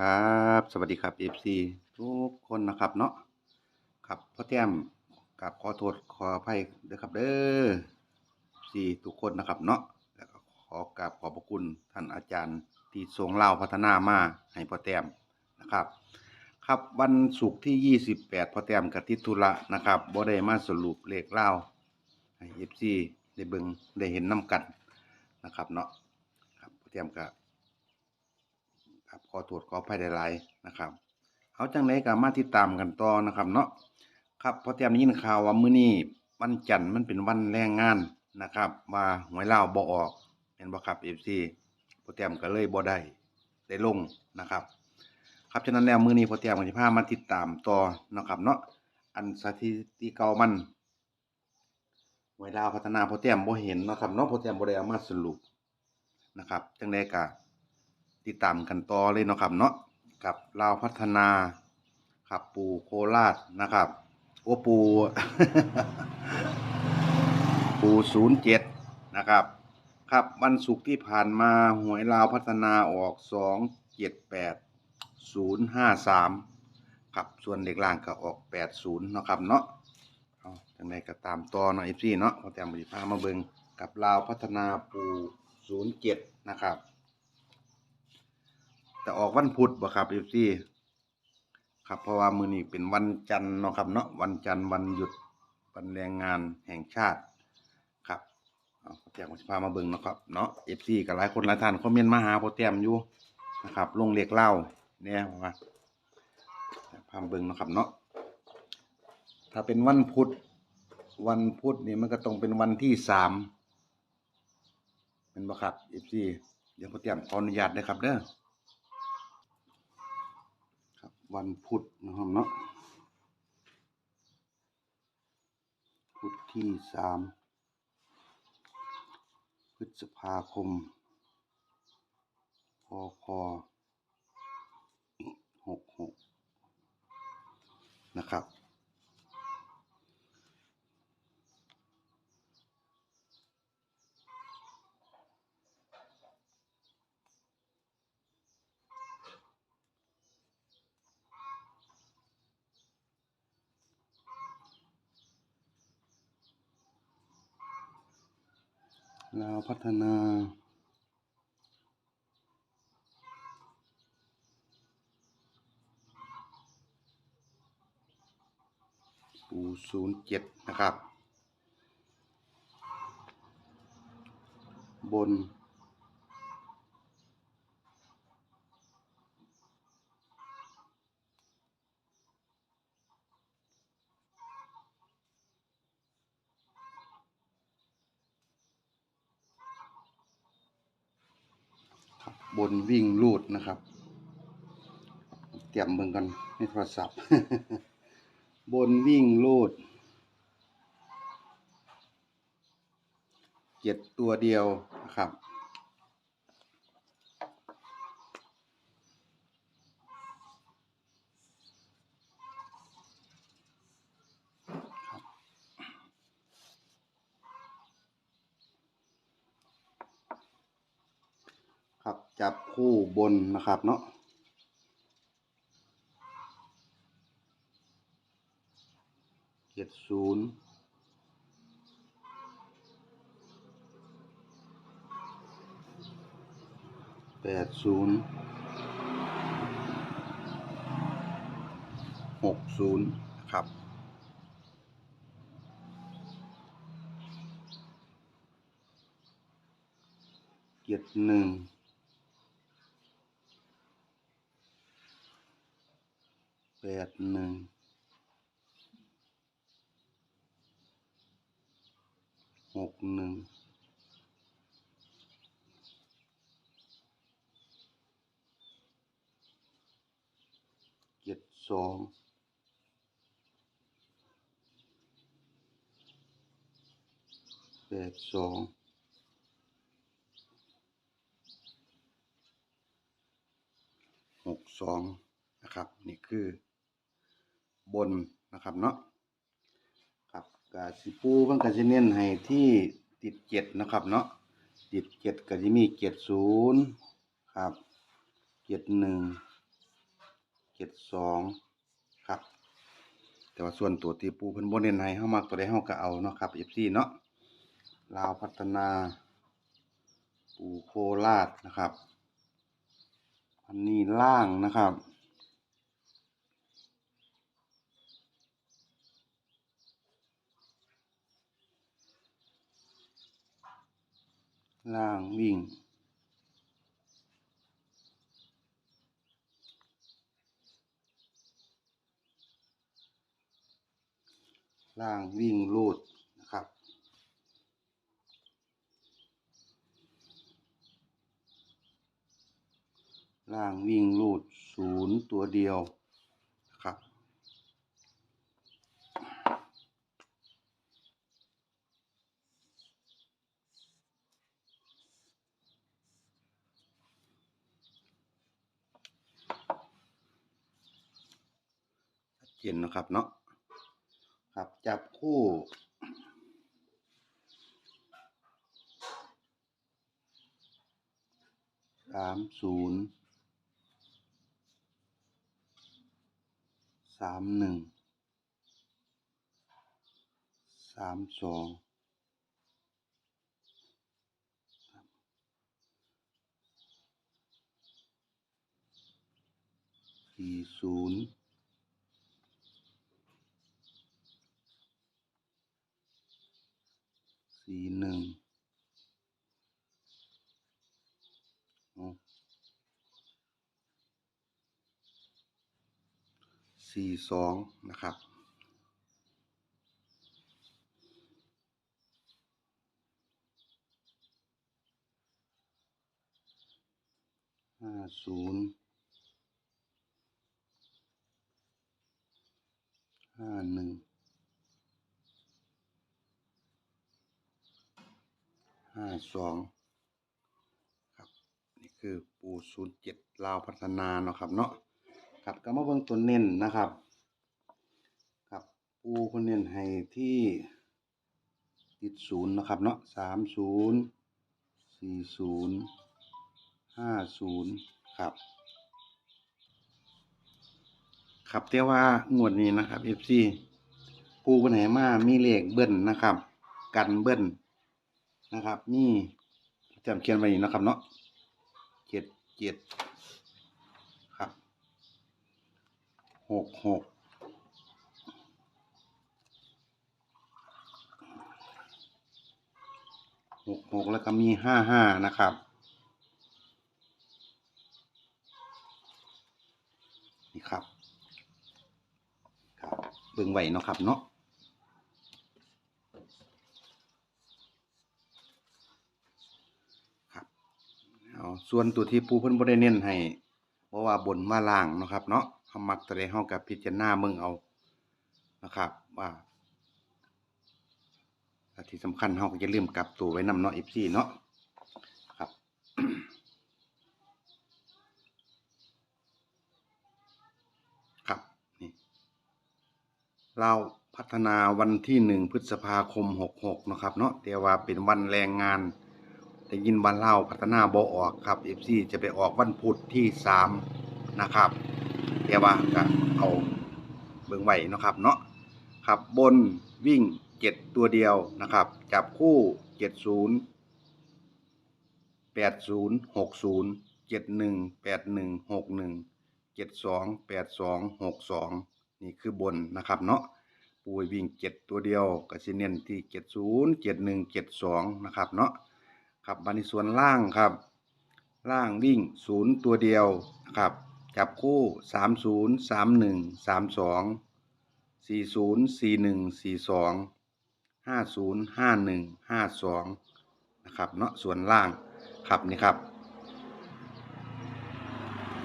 ครับ สวัสดีครับ FC ทุกคนนะครับเนาะครับพ่อแต้มกับขอโทษขออภัยด้วยครับเด้อ FC ทุกคนนะครับเนาะแล้วก็ขอกราบขอบพระคุณท่านอาจารย์ที่ทรงเล่าพัฒนามาให้พ่อแต้มนะครับ ครับวันศุกร์ที่ 28พ่อแต้มกับทิศธุระนะครับบ่ได้มาสรุปเลขเล่าให้ FC ได้เบิ่งได้เห็นน้ำกันนะครับเนาะครับพ่อแต้มก็ ครับขอโทษขอภัยหลายๆนะครับเอาจังไดก็มาติดตามกันต่อนะครับ เนาะครับพอเตรียมได้ยินข่าวว่ามื้อนี้วันจันทร์มันเป็นวันแรงงานนะครับ ว่าหวยลาบ่ออกเห็นบ่ครับ FC พอเตรียมก็เลยบ่ได้ได้ลงนะครับ ครับฉะนั้นแล้วมื้อนี้พอเตรียมก็สิพามาติดตามต่อนะครับ เนาะอันสถิติเก่ามันหวยลาพัฒนาพอเตรียมบ่เห็นนะครับเนาะพอเตรียมบ่ได้เอามาสรุปนะครับจังไดก็ ติดตามกันต่อเลยเนาะครับเนาะกับลาวพัฒนาครับปูโคราชนะครับโอปู ปูศูนย์เจ็ดนะครับ ครับวันศุกร์ที่ผ่านมาหวยลาวพัฒนาออกสองเจ็ดแปดศูนย์ห้าสามครับส่วนเด็กล่างก็ออกแปดศูนย์เนาะครับเนาะเอาจังไดก็ตามต่อเนาะเอฟซีเนาะพอแต่บริพามาเบิงกับลาวพัฒนาปูศูนย์เจ็ดนะครับ แต่ออกวันพุธบ่ครับเอฟซีครับเพราะว่ามือนี้เป็นวันจันทร์เนาะครับเนาะวันจันทร์วันหยุดวันแรงงานแห่งชาติครับเอาพ่อแต้มก็สิพามาเบิ่งนะครับเนาะเอฟซีก็หลายคนหลายท่านคอมเมนต์มาหาพ่อแตมอยู่นะครับลงเลขเล่าเนี่ยว่าพามาเบิ่งนะครับเนาะถ้าเป็นวันพุธวันพุธเนี่ยมันก็ต้องเป็นวันที่สามเป็นบ่ครับเอฟซีเดี๋ยวพ่อแต้มขออนุญาตนะครับเด้อ วันพุธนะครับเนาะพุธที่สามพฤษภาคมพคหกหกนะครับ เราวพัฒนา ปูศูนย์เจ็ดนะครับ บน นวิ่งลูดนะครับ เตรียมเบิ่งกันในโทรศัพท์ บนวิ่งลูดเจ็ดตัวเดียวนะครับ จับคู่บนนะครับเนาะเจ็ดศูนย์แปดศูนย์หกศูนย์ครับเจ็ดหนึ่ง แปดหนึ่งหกหนึ่งเจ็ดสองแปดสองหกสองนะครับ นี่คือ บนนะครับเนาะครับกาสิปูเพิ่นก็สิเน้นให้ที่ติดเจ็ดนะครับเนาะติดเจ็ดก็สิมีเจ็ดศูนย์ครับเจ็ดหนึ่งเจ็ดสองครับ แต่ว่าส่วนตัวที่ปูเพิ่นบ่เน้นให้เฮามักตัวใดเฮาก็เอาเนาะครับ FC เนาะลาวพัฒนาปูโคราชนะครับ อันนี้ล่างนะครับ ล่างวิ่ง ล่างวิ่งลูดนะครับล่างวิ่งลูดศูนย์ตัวเดียวนะครับ ชัด เจนนะครับเนาะครับจับคู่สามศูนย์สามหนึ่งสามสองสี่ศูนย์สี่หนึ่งอ๋อ สี่สองนะครับห้าศูนย์ห้าหนึ่งห้าสองครับ นี่คือปูศูนย์เจ็ดลาวพัฒนาเนาะครับเนาะ ครับก็มาเบิ่งตัวเน้นนะครับ ครับปูคนเน้นให้ที่ติดศูนย์นะครับเนาะสามศูนย์สี่ศูนย์ห้าศูนย์ครับ ครับแต่ว่างวดนี้นะครับ FC ปูปัญหามามีเลขเบิ้ลนะครับ กันเบิ้ลนะครับนี่จำเขียนไว้นี่นะครับเนาะเจ็ดเจ็ดครับ หกหกหกหกแล้วก็มีห้าห้านะครับนี่ครับครับเบิ่งไหวเนาะครับเนาะครับเอาส่วนตัวที่ปูเพิ่นบ่ได้เน้นให้เพราะว่าบนมาล่างเนาะครับเนาะ เฮามักตัวใดเฮาก็พิจารณาเบิ่งเอานะครับ ว่าที่สำคัญเฮาก็อย่าลืมกลับตัวไว้นำเนาะ FC เนาะครับครับนี่เราพัฒนาวันที่หนึ่งพฤษภาคมหกหกนะครับเนาะแต่ว่าเป็นวันแรงงานได้ยินวันเล่าพัฒนาบอออกครับเอฟซีจะไปออกวันพุธที่สามนะครับ แต่ว่าก็เอาเบิ่งไว้นะครับเนาะครับบนวิ่งเจ็ดตัวเดียวนะครับ จับคู่เจ็ดศูนย์แปดศูนย์หกศูนย์เจ็ดหนึ่งแปดหนึ่งหกหนึ่งเจ็ดสองแปดสองหกสองนี่คือบนนะครับเนาะปูให้วิ่งเจ็ดตัวเดียวก็สิเน้นที่เจ็ดศูนย์เจ็ดหนึ่งเจ็ดสองนะครับเนาะครับบันในส่วนล่างครับ ล่างวิ่งศูนย์ตัวเดียวนะครับ จับคู่สามศูนย์สามหนึ่งสามสองสี่ศูนย์สี่หนึ่งสี่สองห้าศูนย์ห้าหนึ่งห้าสองนะครับเนาะส่วนล่างครับนี่ครับ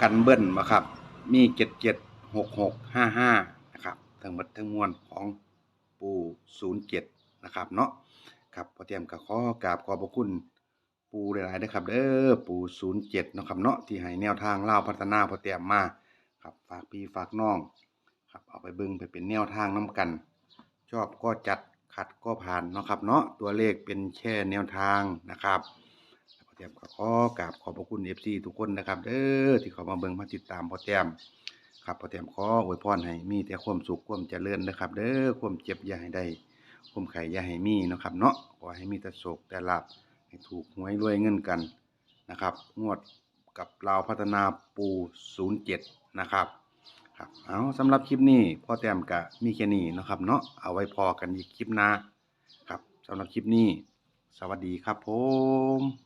กันเบิ้ลมาครับ มีเจ็ดเจ็ดหกหกห้าห้านะครับทั้งหมดทั้งมวลของปู่ศูนย์เจ็ดนะครับเนาะครับพอเตรียมกับข้อกราบขอบพระคุณ ปูหลายๆนะครับเด้อปูศูนย์เจ็ดนะครับเนาะที่ให้แนวทางเล่าพัฒนาพอเตรียมมาครับฝากพี่ฝากน้องครับเอาไปเบิ่งไปเป็นแนวทางน้กัน ชอบก็จัดขัดก็ผ่านนะครับเนาะตัวเลขเป็นแค่แนวทางนะครับพอเตรียมก็ขอกราบขอบพระคุณ FC ทุกคนนะครับเด้อที่เข้ามาเบิ่งมาติดตามพอเตรียมครับพอแต้มขออวยพรให้มีแต่ความสุขความเจริญนะครับ เด้อความเจ็บอย่าให้ได้ความไข่อย่าให้มีนะครับเนาะขอให้มีแต่โศกแต่ลาบ ให้ถูกหวยรวยเงินกันนะครับ งวดกับลาวพัฒนาปู07 นะครับครับเอาสำหรับคลิปนี้พ่อแต้มกะมีแค่นี้นะครับเนาะเอาไว้พอกันอีกคลิปหน้าครับสำหรับคลิปนี้ สวัสดีครับผม